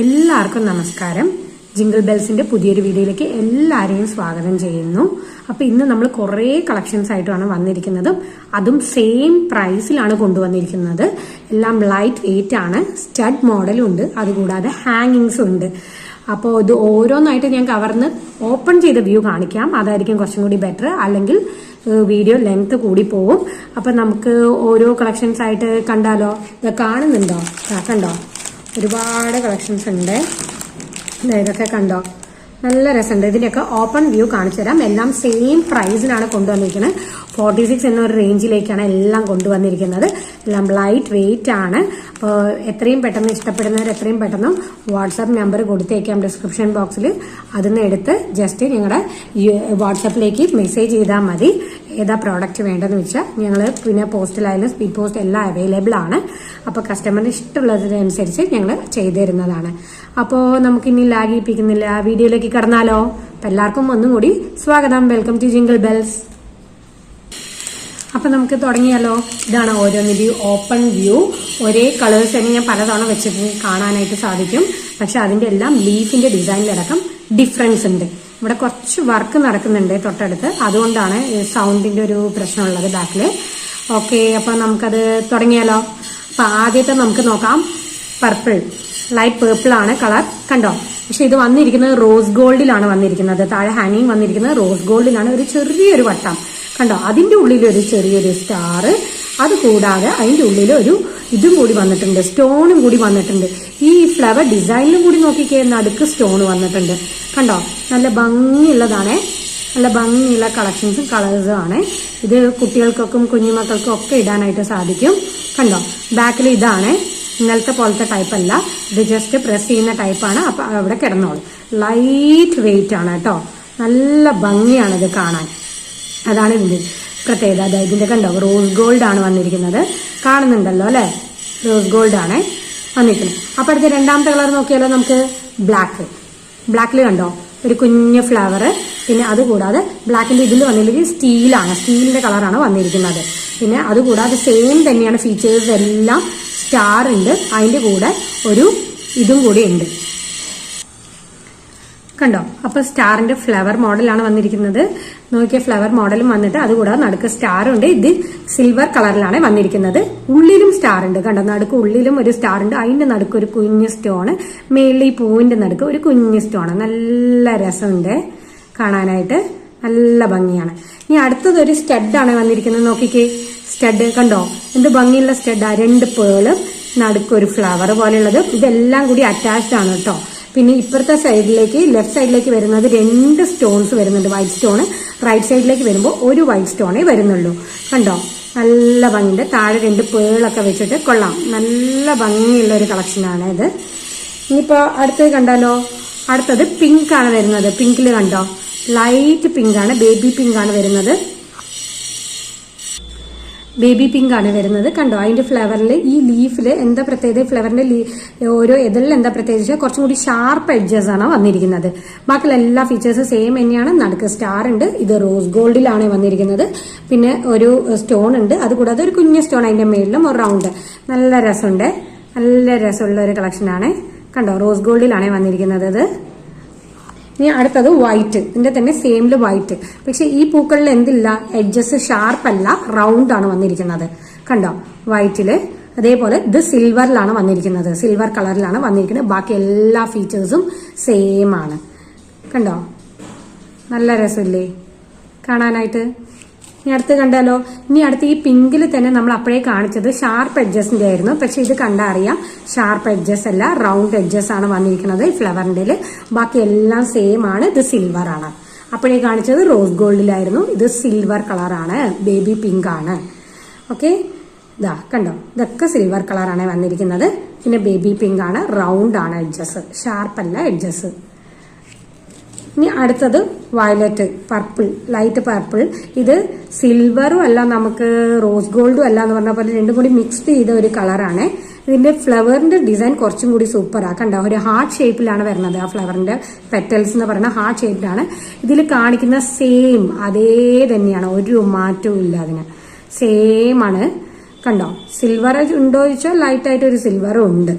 എല്ലാവർക്കും നമസ്കാരം. ജിംഗിൾ ബെൽസിന്റെ പുതിയൊരു വീഡിയോയിലേക്ക് എല്ലാവരെയും സ്വാഗതം ചെയ്യുന്നു. അപ്പൊ ഇന്ന് നമ്മൾ കുറേ കളക്ഷൻസ് ആയിട്ടാണ് വന്നിരിക്കുന്നത്. അതും സെയിം പ്രൈസിലാണ് കൊണ്ടുവന്നിരിക്കുന്നത്. എല്ലാം ലൈറ്റ് വെയിറ്റ് ആണ്. സ്റ്റഡ് മോഡലും ഉണ്ട്. അതുകൂടാതെ ഹാങ്ങിങ്സും ഉണ്ട്. അപ്പോൾ ഇത് ഓരോന്നായിട്ട് ഞാൻ കവർന്ന് ഓപ്പൺ ചെയ്ത വ്യൂ കാണിക്കാം. അതായിരിക്കും കുറച്ചും കൂടി ബെറ്റർ അല്ലെങ്കിൽ വീഡിയോ ലെങ്ത് കൂടി പോവും. അപ്പൊ നമുക്ക് ഓരോ കളക്ഷൻസ് ആയിട്ട് കണ്ടാലോ? ഇത് കാണുന്നുണ്ടോ? കണ്ടോ? ഒരുപാട് കളക്ഷൻസ് ഉണ്ട്. ഇതൊക്കെ കണ്ടോ? നല്ല രസമുണ്ട്. ഇതിന്റെയൊക്കെ ഓപ്പൺ വ്യൂ കാണിച്ചു തരാം. എല്ലാം സെയിം പ്രൈസിലാണ് കൊണ്ടുവന്നിരിക്കുന്നത്. ഫോർട്ടി സിക്സ് എന്നൊരു റേഞ്ചിലേക്കാണ് എല്ലാം കൊണ്ടുവന്നിരിക്കുന്നത്. എല്ലാം ലൈറ്റ് വെയിറ്റ് ആണ്. അപ്പോൾ എത്രയും പെട്ടെന്ന് ഇഷ്ടപ്പെടുന്നവർ എത്രയും പെട്ടെന്ന് വാട്സാപ്പ് നമ്പർ കൊടുത്തേക്കാം ഡിസ്ക്രിപ്ഷൻ ബോക്സിൽ അതിൽ നിന്ന് എടുത്ത് ജസ്റ്റ് ഞങ്ങളുടെ വാട്സാപ്പിലേക്ക് മെസ്സേജ് ചെയ്താൽ മതി. ഏതാ പ്രോഡക്റ്റ് വേണ്ടതെന്ന് വെച്ചാൽ ഞങ്ങൾ പിന്നെ പോസ്റ്റിലായാലും സ്പീഡ് പോസ്റ്റ് എല്ലാം അവൈലബിൾ ആണ്. അപ്പോൾ കസ്റ്റമറിന് ഇഷ്ടമുള്ളതിനനുസരിച്ച് ഞങ്ങൾ ചെയ്തു തരുന്നതാണ് അപ്പോൾ നമുക്കിനി ലാഗിപ്പിക്കുന്നില്ല വീഡിയോയിലേക്ക് കടന്നാലോ? അപ്പം എല്ലാവർക്കും ഒന്നും കൂടി സ്വാഗതം. വെൽക്കം ടു ജിംഗിൾ ബെൽസ് അപ്പം നമുക്ക് തുടങ്ങിയാലോ? ഇതാണ് ഓരോന്നിന്റെയും ഓപ്പൺ വ്യൂ ഒരേ കളേഴ്സ് തന്നെ ഞാൻ പലതവണ വെച്ചിട്ട് കാണാനായിട്ട് സാധിക്കും. പക്ഷെ അതിന്റെ എല്ലാം ലീഫിന്റെ ഡിസൈനിലടക്കം ഡിഫറൻസ് ഉണ്ട്. ഇവിടെ കുറച്ച് വർക്ക് നടക്കുന്നുണ്ട് തൊട്ടടുത്ത്. അതുകൊണ്ടാണ് സൗണ്ടിന്റെ ഒരു പ്രശ്നമുള്ളത് ബാക്കിൽ ഓക്കെ അപ്പൊ നമുക്കത് തുടങ്ങിയാലോ? അപ്പൊ ആദ്യത്തെ നമുക്ക് നോക്കാം. പർപ്പിൾ ലൈറ്റ് പേർപ്പിൾ ആണ് കളർ കണ്ടോ? പക്ഷെ ഇത് വന്നിരിക്കുന്നത് റോസ് ഗോൾഡിലാണ് വന്നിരിക്കുന്നത്. താഴെ ഹാങ്ങിങ് വന്നിരിക്കുന്നത് റോസ് ഗോൾഡിലാണ് ഒരു ചെറിയൊരു വട്ടം. കണ്ടോ? അതിന്റെ ഉള്ളിൽ ഒരു ചെറിയൊരു സ്റ്റാർ അത് കൂടാതെ അതിന്റെ ഉള്ളിൽ ഒരു ഇതും കൂടി വന്നിട്ടുണ്ട് സ്റ്റോണും കൂടി വന്നിട്ടുണ്ട്. ഈ ഫ്ലവർ ഡിസൈനിലും കൂടി നോക്കിക്കേ നടുക്ക് സ്റ്റോൺ വന്നിട്ടുണ്ട്. കണ്ടോ? നല്ല ഭംഗിയുള്ളതാണേ. നല്ല ഭംഗിയുള്ള കളക്ഷൻസും കളേഴ്സും ആണ്. ഇത് കുട്ടികൾക്കൊക്കെ കുഞ്ഞുമക്കൾക്കും ഒക്കെ ഇടാനായിട്ട് സാധിക്കും. കണ്ടോ? ബാക്കിൽ ഇതാണ്. ഇന്നലത്തെ പോലത്തെ ടൈപ്പ് അല്ല. ഇത് ജസ്റ്റ് പ്രസ് ചെയ്യുന്ന ടൈപ്പാണ് അപ്പൊ അവിടെ കിടന്നോളും. ലൈറ്റ് വെയിറ്റ് ആണ് കേട്ടോ. നല്ല ഭംഗിയാണ് ഇത് കാണാൻ. അതാണ് ഇതിന്റെ പ്രത്യേകത. അതായത് ഇതിന്റെ കണ്ടോ റോസ് ഗോൾഡ് ആണ് വന്നിരിക്കുന്നത്. കാണുന്നുണ്ടല്ലോ അല്ലെ? റോസ് ഗോൾഡ് ആണ് വന്നിരിക്കുന്നത്. അപ്പൊ അടുത്ത രണ്ടാമത്തെ കളർ നോക്കിയാലോ നമുക്ക് ബ്ലാക്ക് ബ്ലാക്കിൽ കണ്ടോ? ഒരു കുഞ്ഞ് ഫ്ലവർ പിന്നെ അതുകൂടാതെ ബ്ലാക്കിന്റെ ഇതിൽ വന്നില്ലെങ്കിൽ സ്റ്റീലാണ് സ്റ്റീലിന്റെ കളറാണ് വന്നിരിക്കുന്നത്. പിന്നെ അതുകൂടാതെ സെയിം തന്നെയാണ് ഫീച്ചേഴ്സ് എല്ലാം സ്റ്റാർ ഉണ്ട്. അതിന്റെ കൂടെ ഒരു ഇതും കൂടി ഉണ്ട്. കണ്ടോ? അപ്പൊ സ്റ്റാറിന്റെ ഫ്ലവർ മോഡലാണ് വന്നിരിക്കുന്നത്. നോക്കിയ ഫ്ലവർ മോഡലും വന്നിട്ട് അതുകൂടാതെ നടുക്ക് സ്റ്റാർ ഉണ്ട് ഇത് സിൽവർ കളറിലാണ് വന്നിരിക്കുന്നത്. ഉള്ളിലും സ്റ്റാർ ഉണ്ട് കണ്ടോ? നടുക്ക് ഉള്ളിലും ഒരു സ്റ്റാർ ഉണ്ട് അതിന്റെ നടുക്ക് ഒരു കുഞ്ഞ് സ്റ്റോൺ മേളിൽ പൂവിന്റെ നടുക്ക് ഒരു കുഞ്ഞ് സ്റ്റോൺ നല്ല രസമുണ്ട്. കാണാനായിട്ട് നല്ല ഭംഗിയാണ്. ഇനി അടുത്തത് ഒരു സ്റ്റഡാണ് വന്നിരിക്കുന്നത്. നോക്കിക്കേ സ്റ്റഡ് കണ്ടോ? എന്ത് ഭംഗിയുള്ള സ്റ്റഡാ. രണ്ട് പേളും നടുക്ക് ഒരു ഫ്ലവർ പോലെയുള്ളത്. ഇതെല്ലാം കൂടി അറ്റാച്ച്ഡ് ആണ് കേട്ടോ. പിന്നെ ഇപ്പുറത്തെ സൈഡിലേക്ക് ലെഫ്റ്റ് സൈഡിലേക്ക് വരുന്നത് രണ്ട് സ്റ്റോൺസ് വരുന്നുണ്ട്. വൈറ്റ് സ്റ്റോൺ റൈറ്റ് സൈഡിലേക്ക് വരുമ്പോൾ ഒരു വൈറ്റ് സ്റ്റോണേ വരുന്നുള്ളൂ. കണ്ടോ? നല്ല ഭംഗിയുണ്ട്. താഴെ രണ്ട് പേളൊക്കെ വെച്ചിട്ട് കൊള്ളാം. നല്ല ഭംഗിയുള്ള ഒരു കളക്ഷനാണ് ഇത്. ഇനിയിപ്പോൾ അടുത്തത് കണ്ടാലോ? അടുത്തത് പിങ്ക് ആണ് വരുന്നത്. പിങ്കിൽ കണ്ടോ? ലൈറ്റ് പിങ്ക് ആണ് ബേബി പിങ്ക് ആണ് വരുന്നത്. ബേബി പിങ്ക് ആണ് വരുന്നത്. കണ്ടോ? അതിന്റെ ഫ്ലവറിൽ ഈ ലീഫിൽ എന്താ പ്രത്യേകത? ഫ്ലവറിന്റെ ഓരോ ഇതിൽ എന്താ പ്രത്യേകിച്ച് കുറച്ചും കൂടി ഷാർപ്പ് എഡ്ജസ് ആണ് വന്നിരിക്കുന്നത്. ബാക്കിയുള്ള എല്ലാ ഫീച്ചേഴ്സ് സെയിം തന്നെയാണ്. നടുക്ക് സ്റ്റാർ ഉണ്ട്. ഇത് റോസ് ഗോൾഡിലാണ് വന്നിരിക്കുന്നത്. പിന്നെ ഒരു സ്റ്റോൺ ഉണ്ട്. അതുകൂടാതെ ഒരു കുഞ്ഞു സ്റ്റോൺ അതിന്റെ മേളിലും ഒരു റൗണ്ട് നല്ല രസമുണ്ട്. നല്ല രസമുള്ള ഒരു കളക്ഷനാണ് കണ്ടോ? റോസ് ഗോൾഡിലാണ് വന്നിരിക്കുന്നത് ഇത്. ഇനി അടുത്തത് വൈറ്റ് ഇതിന്റെ തന്നെ സെയിമിൽ വൈറ്റ് പക്ഷെ ഈ പൂക്കളിൽ എന്തില്ല? എഡ്ജസ് ഷാർപ്പല്ല റൗണ്ട് ആണ് വന്നിരിക്കുന്നത്. കണ്ടോ? വൈറ്റിൽ അതേപോലെ ഇത് സിൽവറിലാണ് വന്നിരിക്കുന്നത്. സിൽവർ കളറിലാണ് വന്നിരിക്കുന്നത്. ബാക്കി എല്ലാ ഫീച്ചേഴ്സും സെയിം ആണ്. കണ്ടോ? നല്ല രസമില്ലേ? കാണാനായിട്ട്? ഇനി അടുത്ത് കണ്ടാലോ? ഇനി അടുത്ത് ഈ പിങ്കിൽ തന്നെ നമ്മൾ അപ്പോഴേ കാണിച്ചത് ഷാർപ്പ് എഡ്ജസിന്റെ ആയിരുന്നു. പക്ഷെ ഇത് കണ്ടാൽ അറിയാം. ഷാർപ്പ് എഡ്ജസ് അല്ല റൗണ്ട് എഡ്ജസ് ആണ് വന്നിരിക്കുന്നത് ഫ്ലവറിന്റെ ബാക്കി എല്ലാം സെയിം ആണ്. ഇത് സിൽവർ ആണ്. അപ്പോഴേ കാണിച്ചത് റോസ് ഗോൾഡിലായിരുന്നു ഇത് സിൽവർ കളറാണ് ബേബി പിങ്ക് ആണ്. ഓക്കെ ഇതാ കണ്ടോ? ഇതൊക്കെ സിൽവർ കളറാണ് വന്നിരിക്കുന്നത്. പിന്നെ ബേബി പിങ്ക് ആണ്. റൗണ്ട് ആണ് എഡ്ജസ് ഷാർപ്പല്ല എഡ്ജസ് ഇനി അടുത്തത് വയലറ്റ് പർപ്പിൾ ലൈറ്റ് പർപ്പിൾ. ഇത് സിൽവറും അല്ല നമുക്ക് റോസ് ഗോൾഡും അല്ല എന്ന് പറഞ്ഞ പോലെ രണ്ടും കൂടി മിക്സ് ചെയ്ത ഒരു കളറാണ്. ഇതിന്റെ ഫ്ലവറിന്റെ ഡിസൈൻ കുറച്ചും കൂടി സൂപ്പറാ. കണ്ടോ ഒരു ഹാർട്ട് ഷേപ്പിലാണ് വരുന്നത് ആ ഫ്ലവറിന്റെ പെറ്റൽസ് എന്ന് പറയുന്ന ഹാർട്ട് ഷേപ്പിലാണ്. ഇതിൽ കാണിക്കുന്ന സെയിം അതേ തന്നെയാണ്. ഒരു മാറ്റവും ഇല്ല അതിന്. സെയിം ആണ്. കണ്ടോ സിൽവർ ഉണ്ടോ ചോദിച്ചാൽ ലൈറ്റ് ആയിട്ട് ഒരു സിൽവറും ഉണ്ടോ.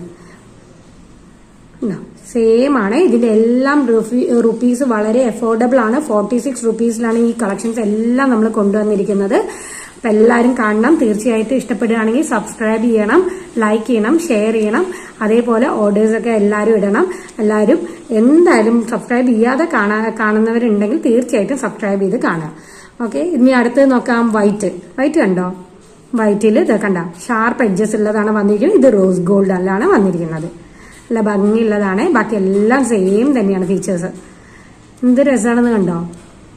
സെയിം ആണ്. ഇതിന്റെ എല്ലാം റുപ്പീസ് വളരെ അഫോർഡബിൾ ആണ്. ഫോർട്ടി സിക്സ് റുപ്പീസിലാണ് ഈ കളക്ഷൻസ് എല്ലാം നമ്മൾ കൊണ്ടുവന്നിരിക്കുന്നത്. അപ്പൊ എല്ലാവരും കാണണം. തീർച്ചയായിട്ടും ഇഷ്ടപ്പെടുകയാണെങ്കിൽ സബ്സ്ക്രൈബ് ചെയ്യണം ലൈക്ക് ചെയ്യണം ഷെയർ ചെയ്യണം. അതേപോലെ ഓർഡേഴ്സ് ഒക്കെ എല്ലാവരും ഇടണം. എല്ലാവരും എന്തായാലും സബ്സ്ക്രൈബ് ചെയ്യാതെ കാണാ കാണുന്നവരുണ്ടെങ്കിൽ തീർച്ചയായിട്ടും സബ്സ്ക്രൈബ് ചെയ്ത് കാണുക. ഓക്കെ ഇനി അടുത്തത് നോക്കാം. വൈറ്റ് വൈറ്റ് കണ്ടോ? വൈറ്റിൽ ഇത് കണ്ട. ഷാർപ്പ് എഡ്ജസ് ഉള്ളതാണ് വന്നിരിക്കുന്നത്. ഇത് റോസ് ഗോൾഡ് അല്ലാണ് വന്നിരിക്കുന്നത്. നല്ല ഭംഗിയുള്ളതാണ്. ബാക്കി എല്ലാം സെയിം തന്നെയാണ് ഫീച്ചേഴ്സ് എന്ത് രസമാണെന്ന് കണ്ടോ?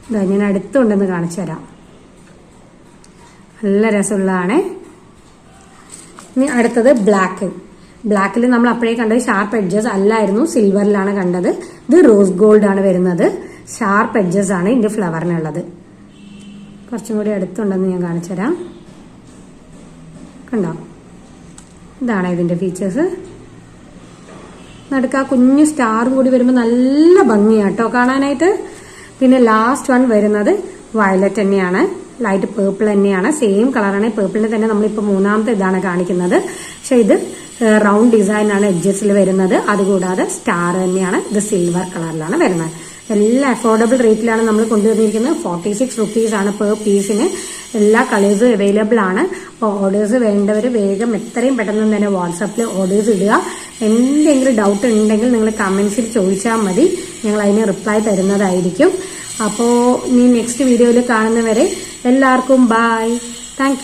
ഇതാ ഞാൻ അടുത്തുണ്ടെന്ന് കാണിച്ചു തരാം. നല്ല രസമുള്ളതാണ്. ഇനി അടുത്തത് ബ്ലാക്ക് ബ്ലാക്കിൽ നമ്മൾ അപ്പോഴേ കണ്ടത് ഷാർപ്പ് എഡ്ജസ് അല്ലായിരുന്നു. സിൽവറിലാണ് കണ്ടത്. ഇത് റോസ് ഗോൾഡ് ആണ് വരുന്നത്. ഷാർപ്പ് എഡ്ജസ് ആണ് ഇതിന്റെ ഫ്ലവറിനുള്ളത് കുറച്ചും കൂടി അടുത്തുണ്ടെന്ന് ഞാൻ കാണിച്ചു തരാം. കണ്ടോ? ഇതാണ് ഇതിന്റെ ഫീച്ചേഴ്സ് നടുക്ക്. ആ കുഞ്ഞു സ്റ്റാറും കൂടി വരുമ്പോൾ നല്ല ഭംഗിയാട്ടോ കാണാനായിട്ട് പിന്നെ ലാസ്റ്റ് വൺ വരുന്നത് വയലറ്റ് തന്നെയാണ്. ലൈറ്റ് പേർപ്പിൾ തന്നെയാണ്. സെയിം കളറാണ് പേർപ്പിളിന് തന്നെ നമ്മളിപ്പോൾ മൂന്നാമത്തെ ഇതാണ് കാണിക്കുന്നത്. പക്ഷെ ഇത് റൗണ്ട് ഡിസൈനാണ് എഡ്ജസിൽ വരുന്നത്. അതുകൂടാതെ സ്റ്റാർ തന്നെയാണ്. ഇത് സിൽവർ കളറിലാണ് വരുന്നത്. എല്ലാ അഫോർഡബിൾ റേറ്റിലാണ് നമ്മൾ കൊണ്ടുവന്നിരിക്കുന്നത്. ഫോർട്ടി സിക്സ് റുപ്പീസ് ആണ് പെർ പീസിന് എല്ലാ കളേഴ്സും അവൈലബിൾ ആണ്. അപ്പോൾ ഓർഡേഴ്സ് വേണ്ടവർ വേഗം എത്രയും പെട്ടെന്ന് തന്നെ വാട്സാപ്പിൽ ഓർഡേഴ്സ് ഇടുക. എന്തെങ്കിലും ഡൗട്ട് ഉണ്ടെങ്കിൽ നിങ്ങൾ കമൻസിൽ ചോദിച്ചാൽ മതി. ഞങ്ങൾ അതിന് റിപ്ലൈ തരുന്നതായിരിക്കും. അപ്പോൾ ഇനി നെക്സ്റ്റ് വീഡിയോയിൽ കാണുന്നവരെ എല്ലാവർക്കും ബായ് താങ്ക്